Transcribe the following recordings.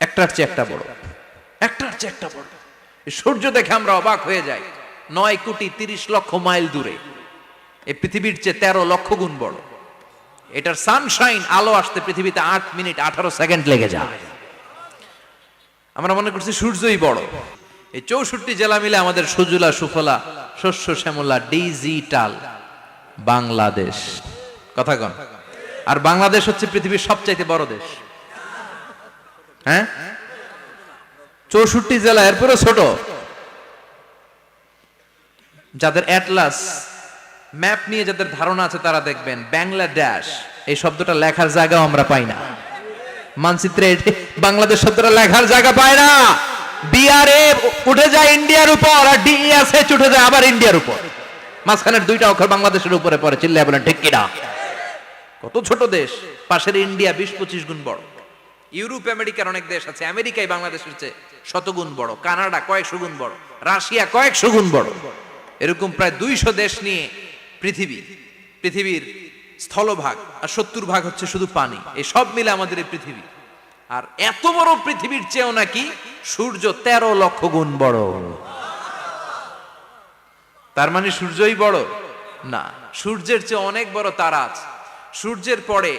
একটার চেয়ে একটা বড়। একটার চেয়ে একটা বড়। সূর্য দেখে আমরা অবাক হয়ে যাই। নয় কোটি তিরিশ লক্ষ মাইল দূরে। এই পৃথিবীর চেয়ে তেরো লক্ষ গুণ বড়। এটার সানশাইন আলো আসতে পৃথিবীতে আট মিনিট আঠারো সেকেন্ড লেগে যায়। আমরা মনে করছি সূর্যই বড়। এই চৌষট্টি জেলা মিলে আমাদের সুজুলা, সুফলা, শস্য, শ্যামলা, ডিজিটাল বাংলাদেশ। কথা কন। আর বাংলাদেশ হচ্ছে পৃথিবীর সবচাইতে বড় দেশ। হ্যাঁ? চৌষট্টি জেলা এরপরে ছোট। যাদের অ্যাটলাস ম্যাপ নিয়ে যাদের ধারণা আছে তারা দেখবেন, বাংলাদেশ, এই শব্দটা লেখার জায়গাও আমরা পাই না। মানচিত্রে বাংলাদেশ শব্দটা লেখার জায়গা পায় না। বিআরএ উঠে যায় ইন্ডিয়ার উপর আর ডিএসএচ উঠে যায় আবার ইন্ডিয়ার উপর। মাঝখানের দুইটা অক্ষর বাংলাদেশের উপরে পড়ে, চিল্লায় বলেন, ঠিক কিনা? কত ছোট দেশ, পাশের ইন্ডিয়া বিশ পঁচিশ গুণ বড়। ইউরোপ, আমেরিকার অনেক দেশ আছে। আমেরিকাই বাংলাদেশের চেয়ে শতগুণ বড়, কানাডা কয়েকশো গুণ বড়, রাশিয়া কয়েকশো গুণ বড়। এরকম প্রায় দুইশো দেশ নিয়ে পৃথিবী পৃথিবীর স্থলভাগ আর সত্তর ভাগ হচ্ছে শুধু পানি। এই সব মিলে আমাদের এই পৃথিবী। আর এত বড় পৃথিবীর চেয়েও নাকি সূর্য তেরো লক্ষ গুণ বড়। তার মানে সূর্যই বড়? না, সূর্যের চেয়ে অনেক বড় তারা আছে। সূর্যের পরে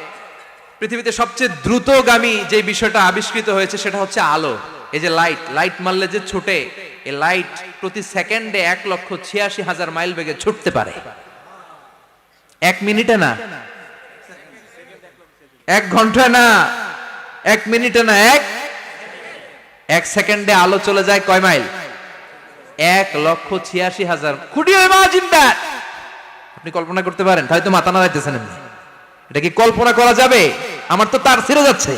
পৃথিবীতে সবচেয়ে দ্রুতগামী যে বিষয়টা আবিষ্কৃত হয়েছে সেটা হচ্ছে আলো। এই যে লাইট লাইট মারলে যে ছুটে, এই লাইট প্রতি সেকেন্ডে এক লক্ষ ছিয়াশি হাজার মাইল বেগে ছুটতে পারে। এক মিনিটে না। এক ঘণ্টা না। এক মিনিটে না। এক এক সেকেন্ডে আলো চলে যায় কয় মাইল এক লক্ষ ছিয়াশি হাজার। দ্যাট আপনি কল্পনা করতে পারেন, হয়তো মাথা না এমনি। এটা কি কল্পনা করা যাবে? আমার তো তার ছেড়ে যাচ্ছে।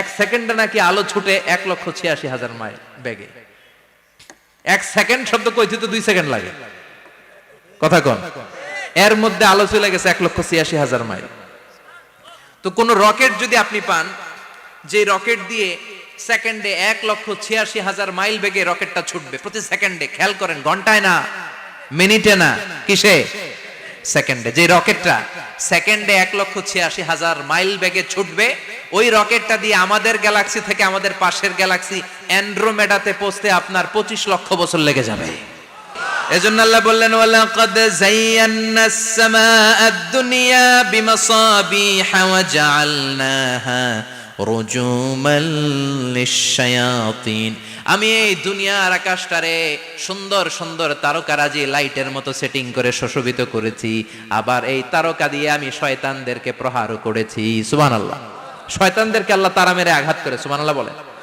এক সেকেন্ডে নাকি আলো ছুটে এক লক্ষ ছিয়াশি হাজার মাইল বেগে। এক সেকেন্ড শব্দ কইতে তো দুই সেকেন্ড লাগে। কথা কন। এর মধ্যে আলো চলে গেছে এক লক্ষ ছিয়াশি হাজার মাইল। তো কোন রকেট যদি আপনি পান, যে রকেট দিয়ে সেকেন্ডে এক লক্ষ ছিয়াশি হাজার মাইল বেগে রকেটটা ছুটবে, প্রতি সেকেন্ডে, খেয়াল করেন, ঘন্টায় না, মিনিটে না, কিসে? সেকেন্ডে, যে রকেটটা, সেকেন্ডে এক লক্ষ ছিয়াশি হাজার মাইল বেগে ছুটবে, ওই রকেটটা দিয়ে আমাদের গ্যালাক্সি থেকে আমাদের পাশের গ্যালাক্সি অ্যান্ড্রোমেডাতে পৌঁছতে আপনার পঁচিশ লক্ষ বছর লেগে যাবে। এজন্য আল্লাহ বললেন, ওয়ালাকাদ যায়্যানা আস-সামাআ আদ-দুনিয়া বিমাসাবিহা ওয়া জাআলনাহা আমি এই দুনিয়ার আকাশটারে সুন্দর সুন্দর তারকারাজি লাইটের মতো সেটিং করে সুশোভিত করেছি। আবার এই তারকা দিয়ে আমি শয়তানদেরকে প্রহারও করেছি। সুবান আল্লাহ শয়তানদেরকে আল্লাহ তারা মেরে আঘাত করে সুবান আল্লাহ বলে